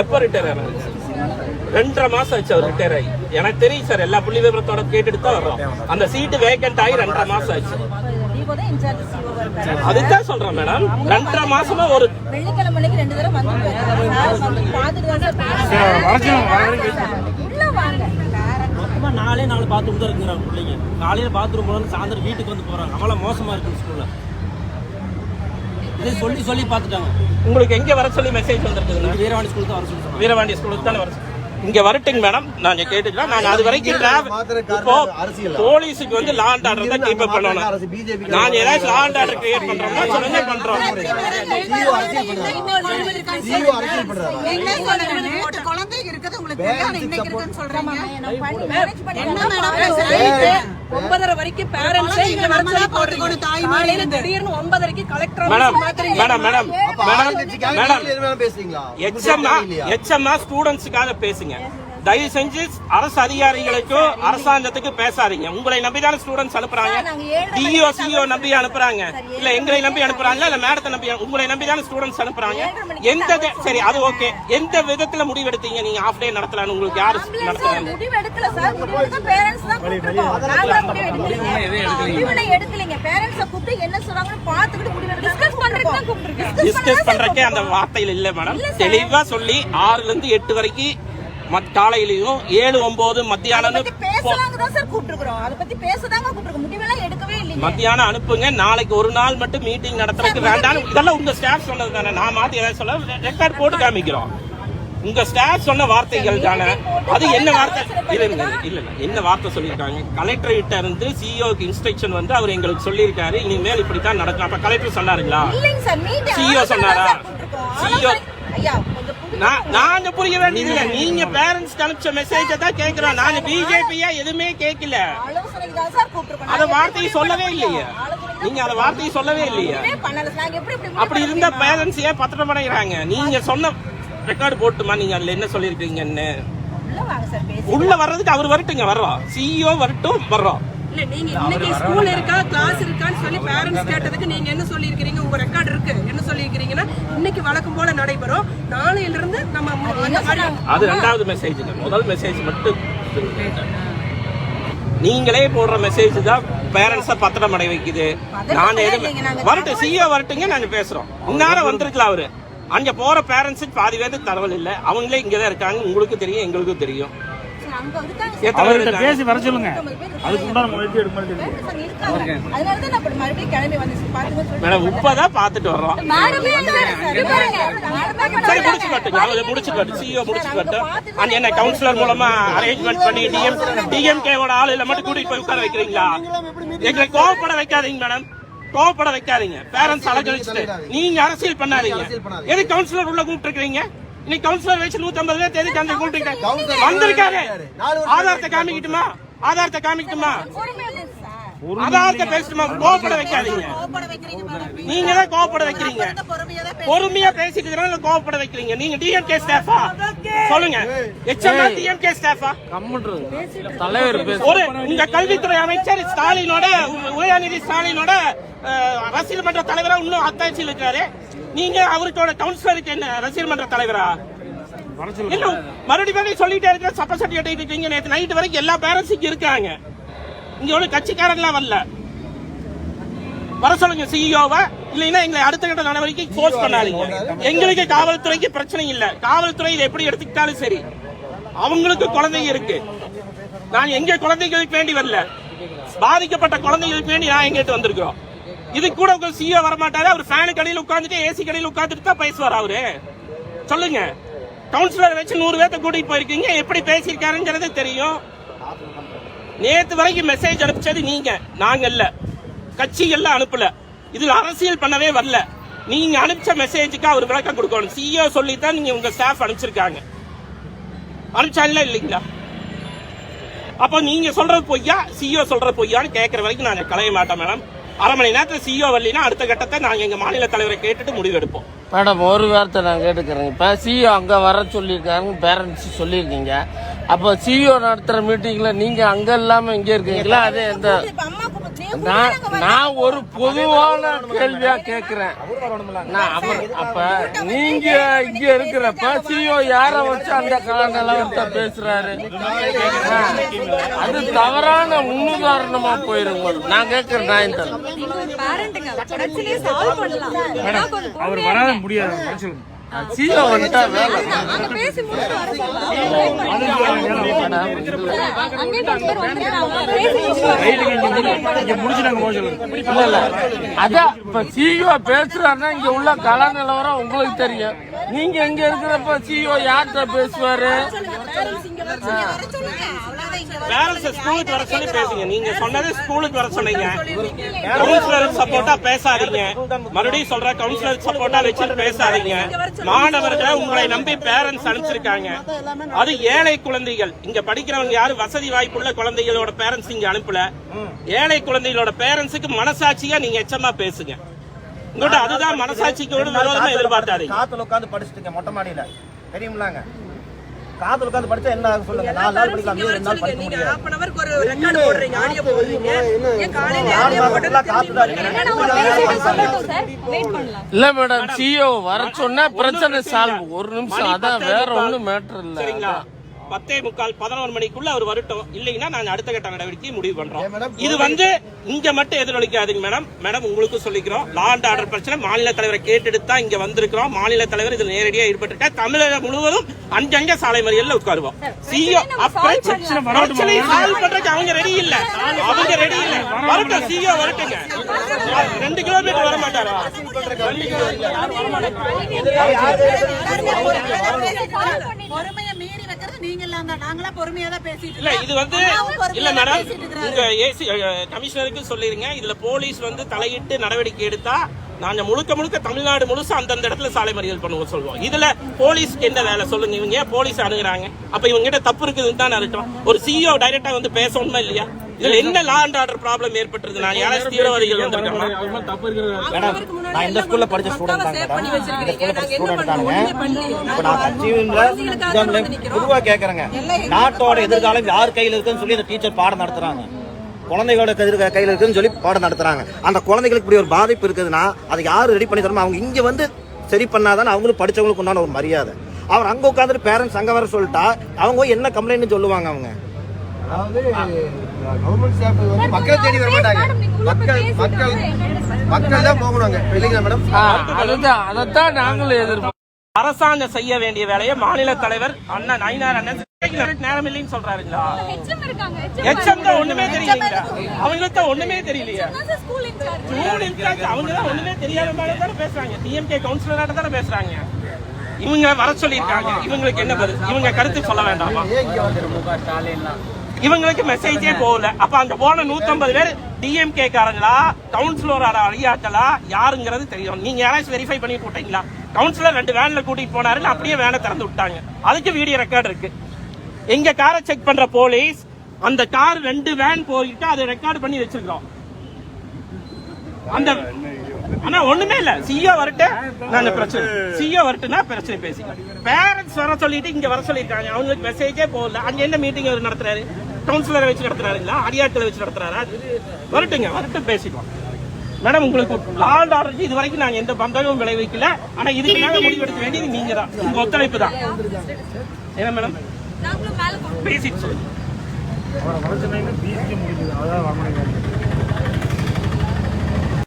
எப்ப ரிட்டையர் ஆனாரு? ரெண்டரை மாசம் ஆச்சு அவர் ரிட்டையர் ஆகி. எனக்கு தெரியும் சார் எல்லா புள்ளி விவரத்தோட கேட்டுட்டு தான் வர்றோம். அந்த சீட்டு வேக்கண்ட் ஆகி ரெண்டரை மாசம் ஆச்சு. அதுதான் சொல்றேன் மேடம் ரெண்டரை மாசமா ஒரு ரெண்டு தடவை நாலே நாலு பாத்ரூம் தான் இருக்குங்கிறாங்க பிள்ளைங்க. காலையில் பாத்ரூம் போகணும் சாயந்தரம் வீட்டுக்கு வந்து போகிறாங்க அவ்வளோ மோசமாக இருக்குது ஸ்கூலில் இதை சொல்லி சொல்லி பார்த்துட்டாங்க. உங்களுக்கு எங்க வர சொல்லி மெசேஜ் வந்திருக்குதுங்க வீரவாணி ஸ்கூல் தான் வர சொல்லி வீரவாண்டி ஸ்கூலுக்கு தானே வர சொல்லி- இங்க வரட்டுங்க மேடம் நாங்க கேட்டுக்கலாம் நாங்க அது வரைக்கும் இப்போ போலீஸுக்கு வந்து லா அண்ட் ஆர்டர் தான் கீப் பண்ணணும். நாங்க ஏதாச்சும் லா அண்ட் ஆர்டர் கிரியேட் பண்றோம்னா சொல்லுங்க பண்றோம். குழந்தைங்க இருக்குது உங்களுக்கு மேடம்? ஒன்பதரை வரைக்கும் பேரண்ட்ஸே இங்க வர சொல்லி போட்டுக்கணும் காலையில. திடீர்னு ஒன்பதரைக்கு collector madam madam madam madam பேசுறீங்களா எச்எம்ஆ எச்எம்ஆ ஸ்டூடெண்ட்ஸுக்காக பேசுங்க. தயவு செஞ்சு அரசு அதிகாரிகளுக்கும் அரசாங்கத்துக்கு பேசாதீங்க. உங்களை நம்பி தானே ஸ்டூடெண்ட்ஸ் அனுப்புறாங்க மணிக்கு சிஓ நம்பி அனுப்புறாங்க? இல்ல எங்களை நம்பி அனுப்புறாங்க இல்ல மேடத்தை நம்பி உங்களை நம்பி தானே ஸ்டூடெண்ட்ஸ் அனுப்புறாங்க எந்த சரி அது ஓகே எந்த விதத்துல முடிவெடுத்தீங்க? நீங்க ஆஃப் டே நடத்தலாம்னு உங்களுக்கு யாரு நடத்துறாங்க. டிஸ்கஸ் பண்றக்கே அந்த வார்த்தையில் இல்ல மேடம் தெளிவா சொல்லி ஆறுல இருந்து எட்டு வரைக்கும் மத்- காலையிலயும் ஏழு ஒன்பது மத்தியானம் இல்லைங்க. மத்தியானம் அனுப்புங்க. நாளைக்கு ஒரு நாள் மட்டும் மீட்டிங் நடத்துறதுக்கு வேண்டாம் இதெல்லாம் உங்க ஸ்டாஃப் சொன்னது தானே. நான் மாத்தி ஏதாவது சொல்ல ரெக்கார்ட் போட்டு காமிக்கிறோம். உங்க ஸ்டாஃப் சொன்ன வார்த்தைகள் தானே. அது என்ன வார்த்தை? இல்ல இல்ல இல்ல என்ன வார்த்தை சொல்லியிருக்காங்க? கலெக்டர் கிட்ட இருந்து சிஇஓக்கு இன்ஸ்ட்ரக்ஷன் வந்து அவர் எங்களுக்கு சொல்லியிருக்காரு. இனிமேல் இப்படித்தான் நடக்கும். அப்ப கலெக்டர் சொன்னாருங்களா? இல்லைங்க ஆலோசனை சொன்னாரா? தான் நான் புரிய வேண்டியது இல்ல நீங்க பேரண்ட்ஸ் அனுப்பிச்ச மெசேஜ தான் கேக்குறோம். நாங்க பிஜேபியா எதுவுமே கேட்கல. அத வார்த்தையை சொல்லவே இல்லையே. நீங்க அத வார்த்தையை சொல்லவே இல்லையே. அப்படி இருந்த? பேரண்ட்ஸ் ஏன் பத்திரம் அடைகிறாங்க? நீங்க சொன்ன ரெக்கார்டு போட்டுமா நீங்க அதுல என்ன சொல்லிருக்கீங்கன்னு. உள்ள வர்றதுக்கு அவர் வரட்டுங்க. வர்றோம். சிஇஓ வரட்டும் வர்றோம். இல்ல நீங்க இன்னைக்கு ஸ்கூல் இருக்கா கிளாஸ் இருக்கான்னு சொல்லி பேரண்ட்ஸ் கேட்டதுக்கு நீங்க என்ன சொல்லியிருக்கிறீங்க? உங்க ரெக்கார்ட் இருக்கு. என்ன சொல்லியிருக்கிறீங்கன்னா இன்னைக்கு வழக்கம் போல நடைபெறும். நாளையில இருந்து நம்ம அது ரெண்டாவது மெசேஜ் முதல் மெசேஜ் மட்டும் நீங்களே போடுற மெசேஜ் தான் பேரண்ட்ஸ பத்திரம் அடை வைக்குது. நான் எதுவும் வரட்டும் சிஇஓ வரட்டுங்க நாங்க பேசுறோம். இந்நேரம் வந்திருக்கலாம் அவரு. அங்க போற பேரண்ட்ஸுக்கு பாதி பேருக்கு தகவல் இல்ல. அவங்களே இங்கதான் இருக்காங்க. உங்களுக்கு தெரியும் எங்களுக்கும் தெரியும். இருக்காங்க? பேசி வர சொல்லுங்க. அதுக்கு உண்டான முயற்சி எடுக்க இருக்காங்க. அதனால தான். மேடம் பாத்துட்டு வர்றோம். மேடமே சார், இங்க பாருங்க. மேடமே சரி முடிச்சு காட்டுங்க. அவங்க முடிச்சு காட்டு. சிஇஓ முடிச்சு காட்டு. அண்ட் என்ன கவுன்சிலர் மூலமா அரேஞ்ச்மெண்ட் பண்ணி டிஎம் டிஎம்கேவோட ஆளுல மட்டும் கூட்டிட்டு போய் உட்கார வைக்கிறீங்களா? எங்களை கோவப்பட வைக்காதீங்க மேடம். கோவப்பட வைக்காதீங்க. பேரண்ட்ஸ் அலங்கழிச்சுட்டு நீங்க அரசியல் பண்ணாதீங்க. எது கவுன்சிலர் உள்ள கூப்பிட்டு இருக்கீங்க இன்னைக்கு கவுன்சிலர் வச்சு நூத்தி ஐம்பது பேர் தேதி அந்த கூப்பிட்டு வந்திருக்காரு. ஆதாரத்தை காமிக்கட்டுமா? ஆதாரத்தை காமிக்கட்டுமா? பொறுமையா பேசு சார். ஆதாரத்தை பேசட்டுமா கோவப்பட வைக்காதீங்க. நீங்க தான் கோவப்பட வைக்கிறீங்க. பொறுமையா இருக்கிறவங்க கோவப்பட வைக்கிறீங்க. நீங்க டிஎம்கே ஸ்டாஃபா சொல்லுங்க. எச்எம்ஆர் டிஎம்கே ஸ்டாஃபா தலைவர் ஒரு உங்க கல்வித்துறை அமைச்சர் ஸ்டாலினோட உதயநிதி ஸ்டாலினோட அரசியல் மன்ற தலைவரா இன்னும் அத்தாட்சியில் இருக்காரு. நீங்க அவருக்கோட கவுன்சிலருக்கு என்ன அரசியல் மன்ற தலைவரா? இல்ல மறுபடியும் மறுபடியும் சொல்லிட்டே இருக்க சப்ப சட்டி இருக்கீங்க. நேற்று நைட் வரைக்கும் எல்லா பேரண்ட்ஸ் இங்க இருக்காங்க. இங்க ஒரு கட்சிக்காரங்களாம் வரல. வர சொல்லுங்க சிஇஓவை இல்லைன்னா எங்களை அடுத்த கட்ட நடவடிக்கை போஸ்ட் பண்ணாதீங்க. எங்களுக்கு காவல்துறைக்கு பிரச்சனை இல்ல. காவல்துறை இதை எப்படி எடுத்துக்கிட்டாலும் சரி. அவங்களுக்கு குழந்தைங்க இருக்கு. நான் எங்க குழந்தைகளுக்கு வேண்டி வரல. பாதிக்கப்பட்ட குழந்தைகளுக்கு வேண்டி நான் எங்கிட்ட வந்திருக்கிறோம். இது கூட உங்க சிஓ வரமாட்டாரு. அவர் ஃபேனு கடையில் உட்காந்துட்டு ஏசி கடையில் உட்காந்துட்டு தான் பேசுவார் அவரு. சொல்லுங்க. கவுன்சிலர் வச்சு நூறு பேர்த்த கூட்டிட்டு போயிருக்கீங்க. எப்படி பேசியிருக்காருங்கிறது தெரியும். நேற்று வரைக்கும் மெசேஜ் அனுப்பிச்சது நீங்க. நாங்க இல்ல கட்சிகள்லாம் அனுப்பல. இதுல அரசியல் பண்ணவே வரல. நீங்க அனுப்பிச்ச மெசேஜுக்கு அவர் விளக்கம் கொடுக்கணும். சிஇஓ சொல்லித்தான் நீங்க உங்க ஸ்டாஃப் அனுப்பிச்சிருக்காங்க. அனுப்பிச்சாங்களா இல்லைங்களா? அப்போ நீங்க சொல்றது பொய்யா? சிஇஓ சொல்றது பொய்யான்னு கேட்கற வரைக்கும் நான் களைய மாட்டேன் மேடம் அரை மணி நேரத்துல சிஇஓ வரலைன்னா அடுத்த கட்டத்தை நாங்க எங்க மாநில தலைவரை கேட்டுட்டு முடிவெடுப்போம். மேடம் ஒரு வார்த்தை நான் கேட்டுக்கிறேன். இப்போ சிஇஓ அங்கே வர சொல்லியிருக்காங்க பேரண்ட்ஸ் சொல்லியிருக்கீங்க. அப்போ சிஇஓ நடத்துகிற மீட்டிங்கில் நீங்கள் அங்கே இல்லாமல் இங்கே இருக்கீங்களா? அதே எந்த நான் நான் ஒரு பொதுவான கேள்வியா கேக்குறேன். நான் அவர் அப்ப நீங்க இங்க இருக்கிறப்ப சிஓ யார வச்சு அந்த கால நிலவரத்தை பேசுறாரு? அது தவறான முன்னுதாரணமா போயிருங்க. நான் கேட்கிறேன் நான் இந்த பண்ணலாம். அவர் வராத முடியாது சிஓ வந்துட்டா வேலை. அங்க பேசி முடிச்சு பேசி இங்க இல்ல இல்ல அதான் இப்ப சிஇஓ பேசுறாருன்னா இங்க உள்ள கல நிலவரம் உங்களுக்கு தெரியும். நீங்க எங்க இருக்கிறப்ப சிஇஓ யார்கிட்ட பேசுவாரு? பேரண்ட்ஸ் ஸ்கூலுக்கு வர சொல்லி பேசுங்க. நீங்க சொன்னது ஸ்கூலுக்கு வர சொன்னீங்க. கவுன்சிலர் சப்போர்ட்டா பேசாதீங்க. மறுபடியும் சொல்ற கவுன்சிலர் சப்போர்ட்டா வச்சு பேசாதீங்க. மாணவர்களை உங்களை நம்பி பேரண்ட்ஸ் அனுப்பிச்சிருக்காங்க. அது ஏழை குழந்தைகள். இங்க படிக்கிறவங்க யாரும் வசதி வாய்ப்புள்ள குழந்தைகளோட பேரண்ட்ஸ் இங்க அனுப்பல. ஏழை குழந்தைகளோட பேரண்ட்ஸுக்கு மனசாட்சியா நீங்க எச்சமா பேசுங்க. உங்கள்கிட்ட அதுதான் மனசாட்சிக்கோடு விரோதமா எதிர்பார்த்தாதீங்க காத்துல உட்காந்து படிச்சுட்டுங்க மொட்டை மாடியில. தெரியுமிலாங்க. காத்துல உட்காந்து படிச்சா என்ன சொல்லுங்க. நாலு நாள் படிக்கலாம் ரெண்டு நாள் படிக்க நீங்க முடியாது. half an hour க்கு ஒரு ரெக்கார்டு போடுறீங்க ஆடியோ போடுறீங்க. ஏன் காலையில ஆடியோ போட்டு காத்துல தான் இருக்கு. வெயிட் பண்ணலாம். இல்ல மேடம் சிஇஓ வர சொன்னா பிரச்சனை சால்வ் ஒரு நிமிஷம் அதான் வேற ஒண்ணும் மேட்டர் இல்ல. சரிங்களா? பத்தே முக்கால் பதினோரு மணிக்குள்ள அவர் வரட்டும் இல்லைன்னா நாங்க அடுத்த கட்ட நடவடிக்கை முடிவு பண்றோம் இது வந்து இங்க மட்டும் எதிரொலிக்காதுங்க மேடம் மேடம் உங்களுக்கு சொல்லிக்கிறோம் லா அண்ட் ஆர்டர் பிரச்சனை மாநில தலைவரை கேட்டுட்டு தான் இங்க வந்திருக்கிறோம் மாநில தலைவர் இதுல நேரடியா ஈடுபட்டிருக்க தமிழகம் முழுவதும் அங்கங்க சாலை மறியல்ல உட்காருவோம் சிஓ பிரச்சனை சால்வ் பண்றதுக்கு அவங்க ரெடி இல்ல அவங்க ரெடி இல்ல வரட்டும் சிஓ வரட்டுங்க ரெண்டு கிலோமீட்டர் வர மாட்டாரா பொறுமையை நீங்க எல்லாம் தான். நாங்களா பொறுமையா தான் பேசிட்டு இல்ல இது வந்து இல்ல மேடம் உங்க ஏசி கமிஷனருக்கு சொல்லிருங்க. இதுல போலீஸ் வந்து தலையிட்டு நடவடிக்கை எடுத்தா நாங்க முழுக்க முழுக்க தமிழ்நாடு முழுசா அந்தந்த இடத்துல சாலை மறியல் பண்ணுவோம் சொல்லுவோம். இதுல போலீஸ்க்கு என்ன வேலை சொல்லுங்க? இவங்க போலீஸ் அணுகுறாங்க? அப்ப இவங்க கிட்ட தப்பு இருக்குதுன்னு தான் அர்த்தம். ஒரு சிஇஓ டைரக்டா வந்து பேசணுமா இல்லையா? இதுல என்ன லா அண்ட் ஆர்டர் ப்ராப்ளம் ஏற்பட்டுருது நான் யாராவது தீவிரவாதிகள் வந்திருக்காங்க மேடம் நான் இந்த ஸ்கூல்ல படிச்ச ஸ்டூடெண்ட் தாங்க. மேடம் இந்த ஸ்கூல்ல படிச்ச ஸ்டூடெண்ட் தானுங்க. இப்ப நான் கட்சியில எக்ஸாம்ல பொதுவா கேக்குறேங்க. நாட்டோட எதிர்காலம் யார் கையில இருக்குன்னு சொல்லி அந்த டீச்சர் பாடம் நடத்துறாங்க. குழந்தைகளோட எதிர் கையில இருக்குன்னு சொல்லி பாடம் நடத்துறாங்க. அந்த குழந்தைகளுக்கு இப்படி ஒரு பாதிப்பு இருக்குதுன்னா அதை யாரு ரெடி பண்ணி தரணும் அவங்க இங்க வந்து சரி பண்ணாதானே அவங்களும் படிச்சவங்களுக்கு உண்டான ஒரு மரியாதை. அவர் அங்க உட்காந்துட்டு பேரண்ட்ஸ் அங்க வர சொல்லிட்டா அவங்க என்ன கம்ப்ளைண்ட் சொல்லுவாங்க அவங்க. அதாவது கவர்மெண்ட் ஸ்டாஃப் வந்து மக்கள் தேடி வர மாட்டாங்க மக்கள் மக்கள் மக்கள் தான் போகணுங்க இல்லைங்களா மேடம் அதுதான் அதைத்தான் நாங்களும் எதிர்பார்க்கிறோம் அரசாங்கம் செய்ய வேண்டிய வேலையை மாநில தலைவர் அண்ணன் நயினார் அண்ணன் நேரம் இல்லைன்னு சொல்றாருங்களா? எச்சம் தான் ஒண்ணுமே தெரியலீங்களா அவங்களுக்கு தான் ஒண்ணுமே தெரியலையா ஸ்கூல் இன்சார்ஜ் ஸ்கூல் இன்சார்ஜ் அவங்க தான் ஒண்ணுமே தெரியாத மாதிரி தானே பேசுறாங்க. டிஎம்கே கவுன்சிலராக தானே பேசுறாங்க. இவங்க வர சொல்லியிருக்காங்க. இவங்களுக்கு என்ன பதில்? இவங்க கருத்து சொல்ல வேண்டாமா? இவங்களுக்கு மெசேஜே போகல. அப்ப அந்த போன 150 பேர் டிஎம்கே காரங்களா கவுன்சிலரோட அழியாக்களா யாருங்கிறது தெரியும். நீங்க யாராச்சும் வெரிஃபை பண்ணி போட்டீங்களா? கவுன்சிலர் ரெண்டு வேன்ல கூட்டிட்டு போனாரு அப்படியே வேனை திறந்து விட்டாங்க. அதுக்கு வீடியோ ரெக்கார்டு இருக்கு. எங்க காரை செக் பண்ற போலீஸ் அந்த கார் ரெண்டு வேன் போயிட்டு அதை ரெக்கார்டு பண்ணி வச்சிருக்கோம் அந்த ஆனா ஒண்ணுமே இல்ல. சிஓ வரட்டு நான் பிரச்சனை சிஓ வரட்டுனா பிரச்சனை பேசிக்கலாம். பேரண்ட்ஸ் வர சொல்லிட்டு இங்க வர சொல்லிருக்காங்க அவங்களுக்கு மெசேஜே போகல. அங்க என்ன மீட்டிங் அவர் நடத்துறாரு? கவுன்சிலரை வச்சு நடத்துறாருங்களா? அடியாட்களை வச்சு நடத்துறாரா? வரட்டுங்க வரட்டும் பேசிக்கலாம் மேடம் உங்களுக்கு லா அண்ட் ஆர்டர் இது வரைக்கும் நாங்க எந்த பந்தமும் விளைவிக்கல. ஆனா இதுக்கு நாங்க முடிவெடுக்க வேண்டியது நீங்க தான் உங்க ஒத்துழைப்பு தான். என்ன மேடம்? மேல பேசிட்டு சொல்லுங்க.